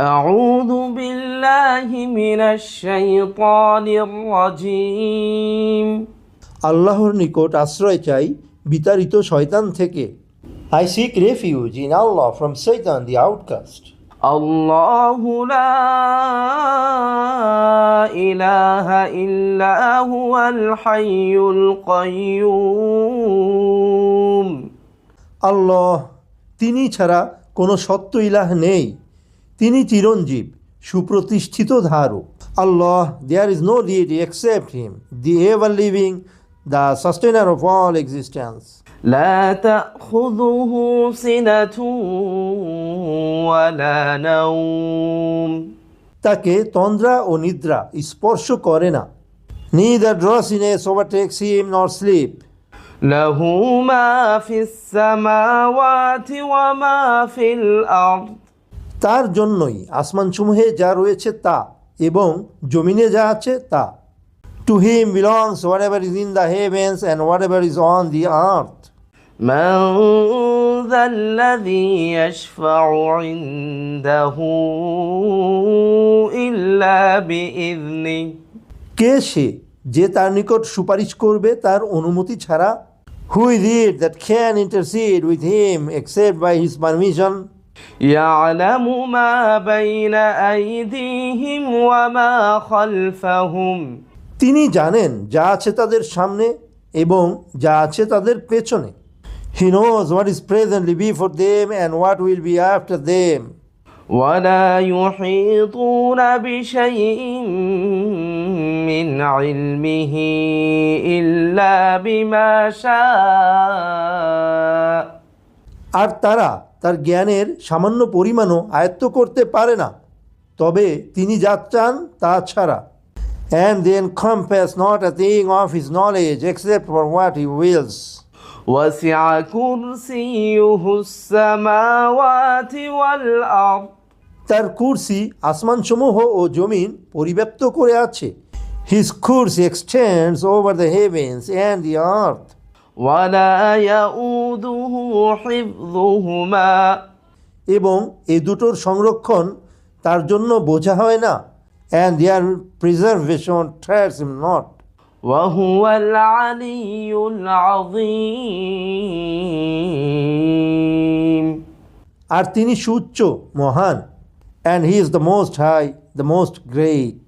أعوذ بالله من الشيطان الرجيم আল্লাহর নিকট আশ্রয় চাই বিতাড়িত শয়তান থেকে I seek refuge in Allah from শৈতান দি আউটকাস্ট الله لا إله إلا هو الحي القيوم আল্লাহ তিনি ছাড়া কোনো সত্য ইলাহ নেই তিনি চিরঞ্জীব সুপ্রতিষ্ঠিত ধারক আল্লাহ there is no deity except him the ever living the sustainer of all existence لا تأخذه سنة ولا نوم তাকে তন্দ্রা ও নিদ্রা স্পর্শ করে না নিদার ড্রসিনেস ওভারটেক্স হিম নর স্লিপ له ما في السماوات وما في الأرض তার জন্যই আসমানসমূহে যা রয়েছে তা এবং জমিনে যা আছে তা to him belongs whatever is in the heavens and whatever is on the earth من ذا الذي يشفع عنده إلا بإذنه কে সে যে তার নিকট সুপারিশ করবে তার অনুমতি ছাড়া who is it that can intercede with him except by his permission يعلم ما بين أيديهم وما خلفهم তিনি জানেন যা আছে তাদের সামনে এবং যা আছে তাদের পেছনে he knows what is presently before them and what will be after them ولا يحيطون بشيء من علمه إلا بما شاء আর তারা তার জ্ঞানের সামান্য পরিমাণও আয়ত্ত করতে পারে না তবে তিনি যা চান তা ছাড়া and then compass not a thing of his knowledge except for what he wills وسع كرسيه السماوات والأرض তার কুরসি আসমানসমূহ ও জমিন পরিব্যাপ্ত করে আছে his Kursi extends over the heavens and the earth ولا يؤوده حفظهما এবং এ দুটোর সংরক্ষণ তার জন্য বোঝা হয় না অ্যান্ড দেয়ার প্রিজার্ভেশন ট্রায়ার্স ইম নট وهو العلي العظيم আর তিনি সুউচ্চ মহান and he is the most high the most great